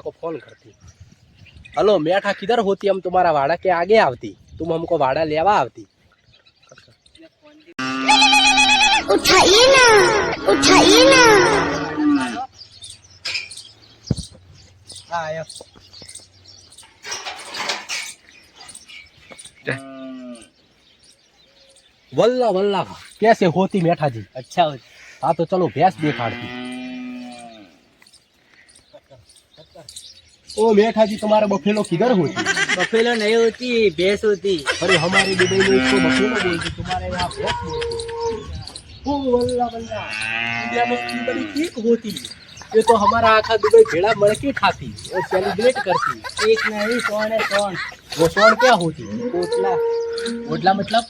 को फ़ोन करती। हेलो मेठा किधर होती? हम तुम्हारा वाड़ा के आगे आवती। तुम हमको वाड़ा लेवा आवती। उठाइए ना उठाइए ना। हाँ आया वल्ला वल्ला कैसे होती मेठा जी अच्छा होती। हाँ तो चलो भैंस दिखाड़ती ओ मेठा जी तुम्हारा बफेलो किधर होती बफेलो नहीं होती भैंस होती अरे हमारे दुबई में इसको बफेलो बोलती तुम्हारे यहाँ भैंस बोलती ओ वल्ला वल्ला इंडिया में इतनी बड़ी केक होती ये तो हमारा आखा दुबई भेड़ा मड़ के खाती और सेलिब्रेट करती एक नहीं कौन है कौन वो स्वर्ण क्या होती कोटला ओडला मतलब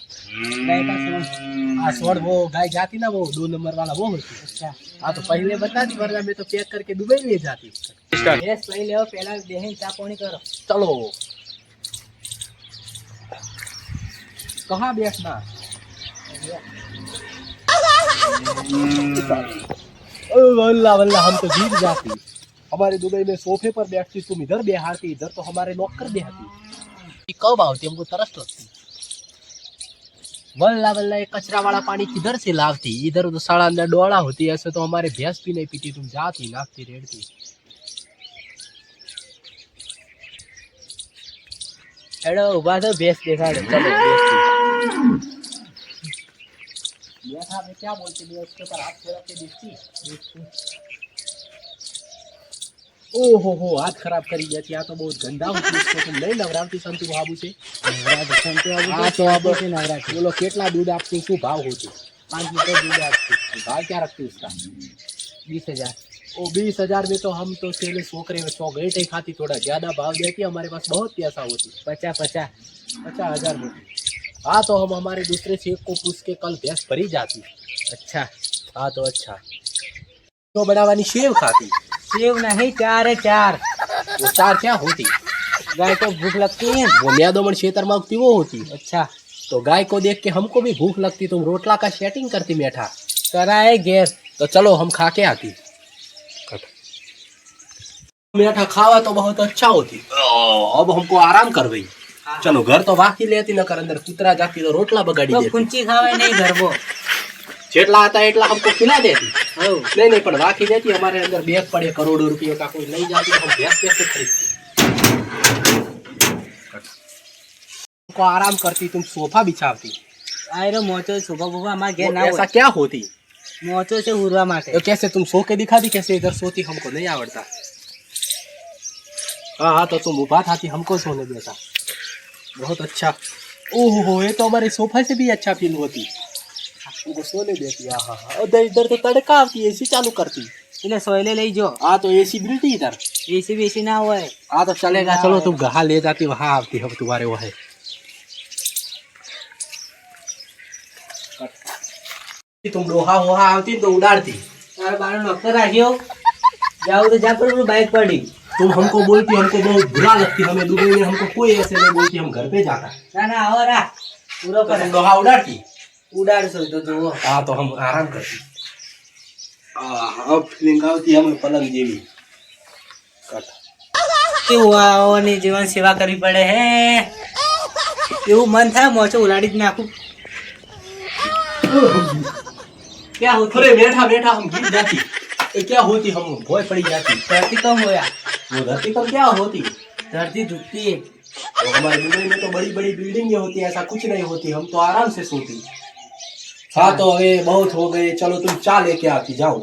गाय का सोन हाँ स्वर्ण वो गाय जाती ना वो दो नंबर वाला वो होती अच्छा हाँ तो पहले बता दी वरना मैं तो पैक करके दुबई ले जाती गैस पहले हो पहला देहे चा पानी करो चलो कहाँ बैठना ओ वल्ला वल्ला हम तो जीत जाती हमारे दुबई में सोफे पर बैठती तुम इधर बिहारती इधर तो हमारे नौकर बिहारती कब आओ तुमको तरस लगती वल्ला वल्ला ये कचरा वाला पानी किधर से लावती इधर उधर सड़ा अंदर डोड़ा होती ऐसे तो हमारे भैंस भी नहीं पीती तुम जाती नाचती रेड़ती हेलो उबा तो भैंस देखा चलो भैंस क्या बोलते उसके ऊपर हाथ फेरा के देखती ओ हो हो हाथ खराब करी जाती यहाँ तो बहुत गंदा होती इसको तुम नहीं नवरावती संतु बाबू से हाँ तो अब बोलो કેટલા दूध आपकी શું ભાવ होती પાંચ લીટર દૂધ આપતું भाव क्या रखती उसका વીસ હજાર ओ बीस हजार में तो हम तो पहले सोकरे में चौगेट ही खाती थोड़ा ज्यादा भाव देती हमारे पास बहुत पैसा होती પચાસ પચાસ पचास हजार होती हाँ तो हम हमारे दूसरे शेख को पूछ के कल भैंस भरी जाती अच्छा हाँ तो अच्छा तो बनावानी शेव खाती सेव नहीं चार है चार। वो चार क्या होती? गाय को भूख लगती है? वो म्यादोमन क्षेत्र में उगती वो होती। अच्छा। तो गाय को देख के हमको भी भूख लगती तुम रोटला का सेटिंग करती मेठा। कराए गैस तो चलो हम खा के आती मेठा खावा तो बहुत अच्छा होती। अब हमको आराम कर गई चलो घर तो वाकी लेती न कर अंदर कुतरा जाती तो रोटला बगाड़ी तो कुंची खावे नहीं गरबो जेटला आता है एटला हमको खिला देती हो नहीं नहीं पर वाकी देती हमारे अंदर बैग पड़े करोड़ों रुपये का कोई नहीं जाती हम भैंस कैसे खरीदती हमको आराम करती तुम सोफा बिछावती આયરો મોચો સુભા બુભા અમારા ઘેર वो ના ऐसा હોય क्या होती મોચો છે ઉરવા માટે तो कैसे तुम सो के दिखा दी कैसे इधर सोती हमको नहीं आवड़ता हाँ हाँ तो तुम उभा थाती हमको सोने देता बहुत अच्छा ओहो हो ये तो हमारे सोफा से भी अच्छा फील होती हमको सोने देती हाँ हाँ हाँ उधर इधर तो तड़का आती एसी चालू करती એટલે સોયલે લઈ જો हाँ तो एसी मिलती इधर એસી બેસી ના હોય हाँ तो चलेगा चलो तुम कहाँ ले जाती वहाँ आती हम तुम्हारे वहाँ तुम लोहा वोहा आती तो उड़ाड़ती તારો બાનો નોકર રાખ્યો જાવ તો જા પર બાઇક પડી तुम हमको बोलती हमको बहुत बुरा लगती हमें दुबई में हमको कोई ऐसे नहीं बोलती हम घर पे जाता ના ના આવો રા પૂરો तो કરે तुम लोहा उड़ाड़ती ઉડાડશો તો જુઓ हाँ तो हम आराम करती हाँ, अब फीलिंग આવતી हमें पलंग જેવી કટ કેવું આઓની જીવન સેવા કરવી પડે હે એવું મન થાય મોચો ઉલાડી જ નાખું क्या होती अरे बैठा बैठा हम गिर जाती ये क्या होती हम भोय पड़ी जाती धरती कम होया वो धरती पर क्या होती धरती धुकती है तो हमारे दुबई में तो बड़ी बड़ी बिल्डिंगें होती है ऐसा कुछ नहीं होती हम तो आराम से सोती हाँ तो अरे बहुत हो गए चलो तुम चा लेके आती जाओ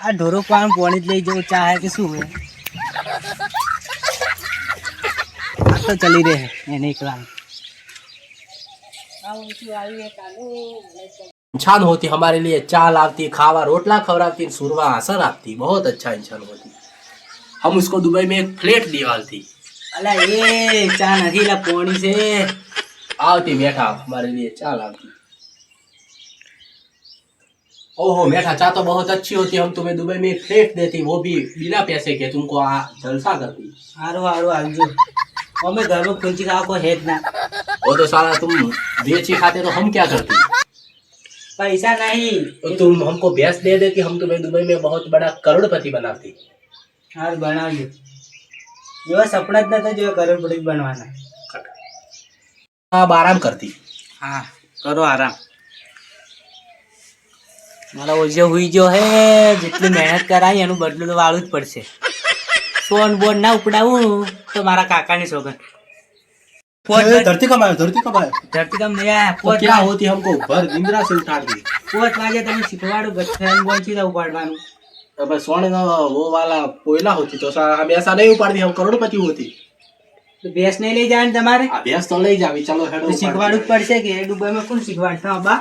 આ ઢોરો પાન પોણી જ લઈ જવું ચાહે કે શું હોય આ તો ચલી રહે એને એકલા इंसान होती हमारे लिए चाल आती खावा रोटला खवराती सुरवा असर आती बहुत अच्छा इंसान होती हम उसको दुबई में एक फ्लेट दिवालती અલા એ ચા નથી લા પોણી છે आवती मेठा हमारे लिए चाल आती ओहो मेठा चा तो बहुत अच्छी होती हम तुम्हें दुबई में एक फ्लेट देती वो भी बिना पैसे के तुमको आ जलसा करती સારું સારું આવજો અમે ઘરમાં ખુંચી ખાવા કોઈ હેત ના वो तो सारा तुम बेची खाते तो हम क्या करती पैसा नहीं तो तुम हमको भैंस दे देती हम तुम्हें दुबई में बहुत बड़ा करोड़पति बनाती હાર બનાવજો એવા સપના જ નતા જોયા કરોડપતિ બનવાના. આરામ કરતી. હા કરો આરામ. મારા ઓજો હુઈ ગયો હે જેટલી મહેનત કરાય એનું બદલું તો વાળું જ પડશે. સોન બોન ના ઉપડાવું તો મારા કાકાની સોગન ધરતી કમ ધરતી કમ આવ્યો ધરતી કમ નહીં આયા પોત ક્યાં હોતી હમકો? ભર નિંદ્રા સે ઉઠાડ દી પોત વાગે તમે શીખવાડો ગચ્છન બોલ ચીલા ઉપાડવાનું. अब स्वर्ण का वो वाला कोयला होती तो सा- हम ऐसा नहीं उपाड़ दी हम करोड़पति होती તો ભેંસ નહીં લઈ જવાની તમારે अब भैंस तो नहीं जावी चलो हेडो તો શીખવાડવું જ પડશે કે દુબઈમાં કોણ શીખવાડતા બા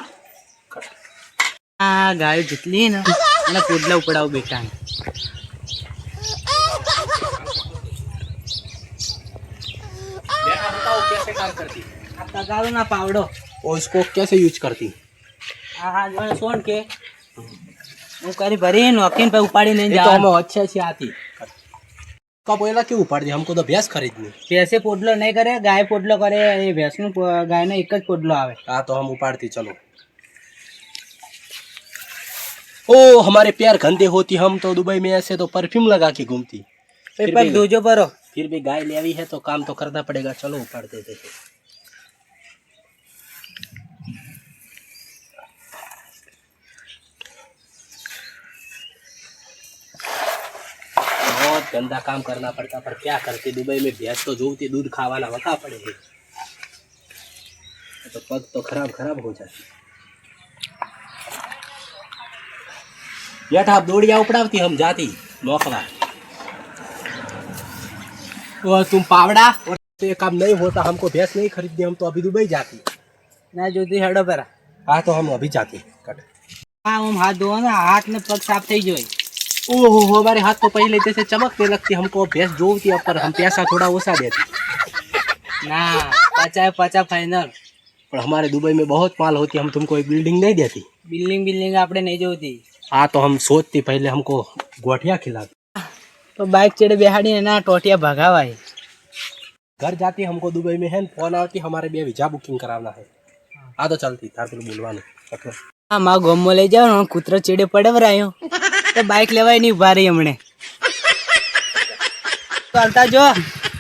આ ગાયો જેટલી ને એના પોડલા ઉપડાવ બેટા बताओ कैसे काम करती આ તગારો ના પાવડો और इसको कैसे यूज करती આ હા જોડે સોન કે હું કરી ભરી નોખીને પછી ઉપાડી નહીં ये तो જવાનું हमें अच्छे अच्छी आती कब कोयला क्यों उपाड़ दी हमको तो भैंस खरीदनी ભેંસે પોડલો નહીં કરે ગાય પોડલો કરે એ ભેંસનું પો- ગાયનો એક જ પોડલો આવે हाँ तो हम उपाड़ती चलो ओ हमारे पैर गंदे होती हम तो दुबई में ऐसे तो परफ्यूम लगा के घूमती પછી फिर પગ भी- ધોજો પરો फिर भी गाय ले आई है तो काम तो करना पड़ेगा चलो उपाड़ देते हैं गंदा काम करना पड़ता पर क्या करते दुबई में भैंस तो जो जोती दूध खावाना वखा पड़े तो पग तो खराब खराब हो जाती जेठ आप दौड़िया उपड़ावती हम जाती मौखला वो तुम पावड़ा और तो ये काम नहीं होता हमको भैंस नहीं खरीदनी हम तो अभी दुबई जाती ना जो दी हड़ो पर हाँ तो हम अभी जाते कट हाँ हम हाथ धो ना हाथ में पग साफ़ थी जो ओहो हमारे हाथ को पहले जैसे चमकने लगती हमको भैंस जो थी पर हम पैसा थोड़ा ओसा देते ना पचा है पचा फाइनल पर हमारे दुबई में बहुत माल होती हम तुमको एक बिल्डिंग नहीं देती बिल्डिंग बिल्डिंग आपने नहीं जोती हाँ तो हम सोचते पहले हमको गोठिया खिलाती तो बाइक चढ़े बिहाड़ी ना टोटिया भगावाई घर जाती हमको दुबई में है फोन आती हमारे बे वीजा बुकिंग कराना है हाँ तो चलती तार बोलवा नहीं हाँ माँ गोमो ले जाओ कूतरो चेड़े पड़े बनायो તો બાઇક લેવાય નહીં ઉભા રહી હમણે ચાલતા જો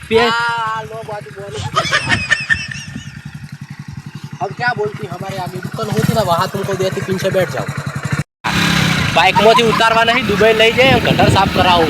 પે- अब क्या बोलती हमारे आगे दुकान होती ना वहाँ तुमको देती पीछे बैठ जाओ बाइक मोती उतारवा नहीं दुबई ले जाए गटर साफ कराओ